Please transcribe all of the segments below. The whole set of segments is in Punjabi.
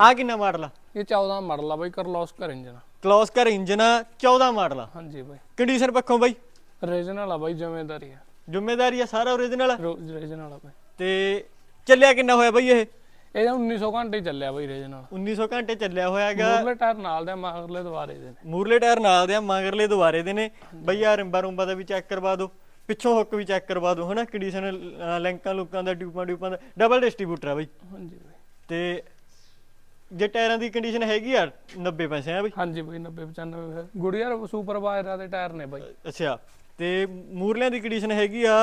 ਆ ਕਿੰਨਾ ਮਾਡਲ ਆ? ਇਹ 14 ਮਾਡਲ ਆ ਬਾਈ ਕਰਲੋਸਕਰ ਇੰਜਨ। ਕਲੋਸ ਕਰ ਇੰਜਨ 14 ਮਾਡਲ ਆ। ਹਾਂਜੀ ਬਾਈ। ਕੰਡੀਸ਼ਨ ਪੱਖੋਂ ਬਾਈ? ਰੀਜਨਲ ਆ ਬਾਈ ਜ਼ਿੰਮੇਦਾਰੀ ਆ। ਜ਼ਿੰਮੇਵਾਰੀ ਆ ਸਾਰਾ ਓਰੀਜਨਲ ਰੀਜਨਲ ਆ ਬਾਈ। ਤੇ ਚੱਲਿਆ ਕਿੰਨਾ ਹੋਇਆ ਬਾਈ ਇਹ? ਇਹ 1900 ਘੰਟੇ ਹੀ ਚੱਲਿਆ ਬਾਈ ਰੀਜਨਲ 1900 ਘੰਟੇ ਚੱਲਿਆ ਹੋਇਆ ਹੈਗਾ। ਮੂਰਲੇ ਟਾਇਰ ਨਾਲ ਦੇ ਮਗਰਲੇ ਦੁਆਰੇ ਦੇ ਨੇ। ਮੂਰਲੇ ਟਾਇਰ ਨਾਲ ਦੇ ਆ ਮਗਰਲੇ ਦੁਆਰੇ ਦੇ ਨੇ। ਬਈ ਆ ਰਿੰਬਾ ਰੁੰਬਾ ਦਾ ਵੀ ਚੈੱਕ ਕਰਵਾ ਦਿਓ। ਪਿੱਛੋਂ ਹੁੱਕ ਵੀ ਚੈੱਕ ਕਰਵਾ ਦਿਓ ਹਨਾ? ਕੰਡੀਸ਼ਨ ਲਿੰਕਾਂ ਲੁੱਕਾਂ ਦਾ ਟਿਊਪਾਂ ਟਿਊਪਾਂ ਦਾ। ਡਬਲ ਡਿਸਟ੍ਰੀਬਿਊਟਰ ਆ ਬਈ। ਹਾਂਜੀ ਬਾਈ। ਤੇ ਜੇ ਟਾਇਰਾਂ ਦੀ ਕੰਡੀਸ਼ਨ ਹੈਗੀ ਆ 90 ਪੈਸੇ ਆ ਬਈ। ਹਾਂਜੀ ਬਾਈ 90 95 ਗੁੜੀਆ ਸੁਪਰ ਵਾਇਰਾਂ ਦੇ ਟਾਇਰ ਨੇ ਬਾਈ। ਅੱਛਾ ਤੇ ਮੂਰਲਿਆਂ ਦੀ ਕੰਡੀਸ਼ਨ ਹੈਗੀ ਆ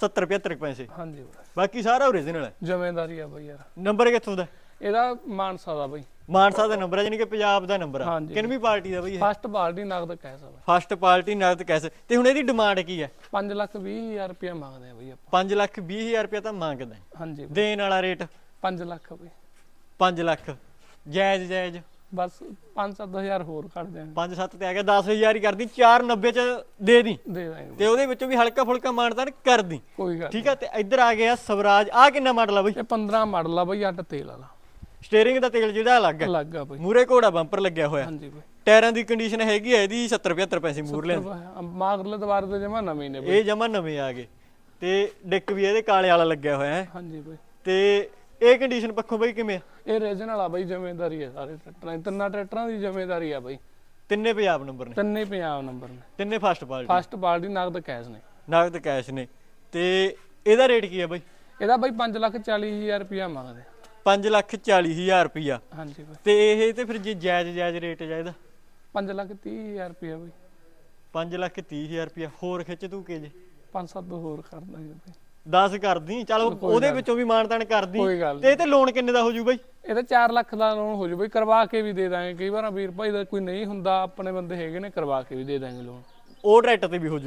70 75 ਪੈਸੇ। ਹਾਂਜੀ ਬਾਈ। ਬਾਕੀ ਸਾਰਾ ਓਰੀਜਨਲ ਹੈ ਜ਼ਿੰਮੇਦਾਰੀ ਆ ਬਾਈ ਯਾਰ। ਨੰਬਰ ਕਿੱਥੋਂ ਦਾ? ਇਹਦਾ ਮਾਨਸਾ ਦਾ ਬਾਈ। ਮਾਨਸਾ ਦਾ ਨੰਬਰ ਹੈ ਜਾਨੀ ਕਿ ਪੰਜਾਬ ਦਾ ਨੰਬਰ ਆ। ਹਾਂਜੀ। ਕਿੰਨਵੀਂ ਪਾਰਟੀ ਦਾ ਬਈ ਇਹ? ਫਸਟ ਬਾਲਟੀ ਨਗਦ ਕੈਸ ਆ ਬਾਈ। ਫਸਟ ਪਾਰਟੀ ਨਗਦ ਕੈਸ਼। ਤੇ ਹੁਣ ਇਹਦੀ ਡਿਮਾਂਡ ਕੀ ਹੈ 5 ਲੱਖ 20 ਹਜ਼ਾਰ ਰੁਪਇਆ ਮੰਗਦੇ ਆ ਬਾਈ ਆਪਾਂ। 5 ਲੱਖ 20 ਹਜ਼ਾਰ ਰੁਪਏ ਤਾਂ ਮੰਗਦਾ ਹੈ। ਹਾਂਜੀ ਬਾਈ। ਦੇਣ ਵਾਲਾ ਰੇਟ 5 ਲੱਖ ਬਾਈ। 5 ਲੱਖ। ਜਾਇਜ਼ ਜਾਇਜ਼। ਬਸ 5-7000 ਹੋਰ ਕੱਢ ਦਿਆਂਗੇ 5-7 ਤੇ ਆ ਗਿਆ 10000 ਹੀ ਕਰਦੀ 490 ਚ ਦੇ ਦੀ। ਦੇ ਦਾਂਗੇ। ਤੇ ਉਹਦੇ ਵਿੱਚੋਂ ਵੀ ਹਲਕਾ ਫੁਲਕਾ ਮਾਨਦਾਨ ਕਰਦੀ ਕੋਈ ਗੱਲ ਠੀਕ ਆ ਤੇ ਇੱਧਰ ਆ ਗਿਆ ਸਵਰਾਜ। ਆ ਕਿੰਨਾ ਮਾਡਲ ਆ ਬਈ? ਇਹ 15 ਮਾਡਲ ਆ ਬਾਈ ਅੱਡ ਤੇਲ ਵਾਲਾ। ਸਟੀਅਰਿੰਗ ਦਾ ਤੇਲ ਜਿਹੜਾ ਅਲੱਗ ਹੈ ਅਲੱਗ ਆ ਬਾਈ। ਮੂਰੇ ਘੋੜਾ ਬੰਪਰ ਲੱਗਿਆ ਹੋਇਆ। ਹਾਂਜੀ ਬਾਈ। ਟਾਇਰਾਂ ਦੀ ਕੰਡੀਸ਼ਨ ਹੈਗੀ ਹੈ ਇਹਦੀ 70 75 ਪੈਸੇ ਮੂਰਲੇ ਮਾਗਰਲੇ ਦੁਆਰੇ ਤੇ ਜਮਾ ਨਵੇਂ ਨੇ ਬਾਈ। ਇਹ ਜਮਾ ਨਵੇਂ ਆ ਗਏ। ਤੇ ਡਿੱਕ ਵੀ ਇਹਦੇ ਕਾਲੇ ਵਾਲਾ ਲੱਗਿਆ ਹੋਇਆ ਹੈ। ਹਾਂਜੀ ਬਾਈ। ਤੇ ਇਹ ਕੰਡੀਸ਼ਨ ਪੱਖੋਂ ਬਈ ਕਿਵੇਂ ਆ? ਇਹ ਰੀਜਨ ਵਾਲਾ ਬਾਈ ਜ਼ਿੰਮੇਦਾਰੀ ਹੈ ਸਾਰੇ ਟਰੈਕਟਰਾਂ ਦੀ। ਤਿੰਨਾਂ ਟਰੈਕਟਰਾਂ ਦੀ ਜ਼ਿੰਮੇਦਾਰੀ ਆ ਬਾਈ। ਤਿੰਨੇ ਪੰਜਾਬ ਨੰਬਰ ਨੇ। ਤਿੰਨੇ ਪੰਜਾਬ ਨੰਬਰ ਨੇ। ਤਿੰਨੇ ਫਸਟ ਪਾਰਟੀ ਫਸਟ ਬਾਲਟੀ ਨਗਦ ਕੈਸ਼ ਨੇ। ਨਗਦ ਕੈਸ਼ ਨੇ। ਤੇ ਇਹਦਾ ਰੇਟ ਕੀ ਹੈ ਬਈ? ਇਹਦਾ ਬਾਈ 5 ਲੱਖ 40 ਹਜ਼ਾਰ ਰੁਪਇਆ ਮੰਗਦੇ। 5 ਲੱਖ 40 ਹਜ਼ਾਰ ਰੁਪਿਆ ਹਾਂਜੀ ਬਾਈ। ਤੇ ਇਹ ਤੇ ਫਿਰ ਜੇ ਜਾਇਜ਼ ਜਾਇਜ਼ ਰੇਟ ਹੈ ਇਹਦਾ? 5 ਲੱਖ 30 ਹਜ਼ਾਰ ਰੁਪਇਆ ਬਾਈ। 5 ਲੱਖ 30 ਹਜ਼ਾਰ ਰੁਪਿਆ ਹੋਰ ਖਿੱਚ ਤੂੰ ਕੇ ਜੇ? 5-7 ਹੋਰ ਕਰ ਦਾਂਗੇ ਬਾਈ। 10 ਕਰਦੀ ਚਲ ਉਹਦੇ ਵਿੱਚੋਂ ਵੀ ਮਾਨਤਾਨ ਕਰਦੀ ਕੋਈ ਗੱਲ ਤੇ ਇਹ ਤੇ ਲੋਨ ਕਿੰਨੇ ਦਾ ਹੋ ਜੂ ਬਈ ਇਹਦਾ 4 ਲੱਖ ਦਾ ਲੋਨ ਹੋ ਜੂ ਬਈ ਕਰਵਾ ਕੇ ਵੀ ਦੇ ਦਾਂਗੇ। ਕਈ ਵਾਰ ਵੀਰ ਭਾਈ ਦਾ ਕੋਈ ਨਹੀਂ ਹੁੰਦਾ ਆਪਣੇ ਬੰਦੇ ਹੈਗੇ ਨੇ ਕਰਵਾ ਕੇ ਵੀ ਦੇ ਦਾਂਗੇ ਲੋਨ ਉਹ ਟਰੈਕਟਰ ਤੇ ਵੀ ਹੋ ਜੂ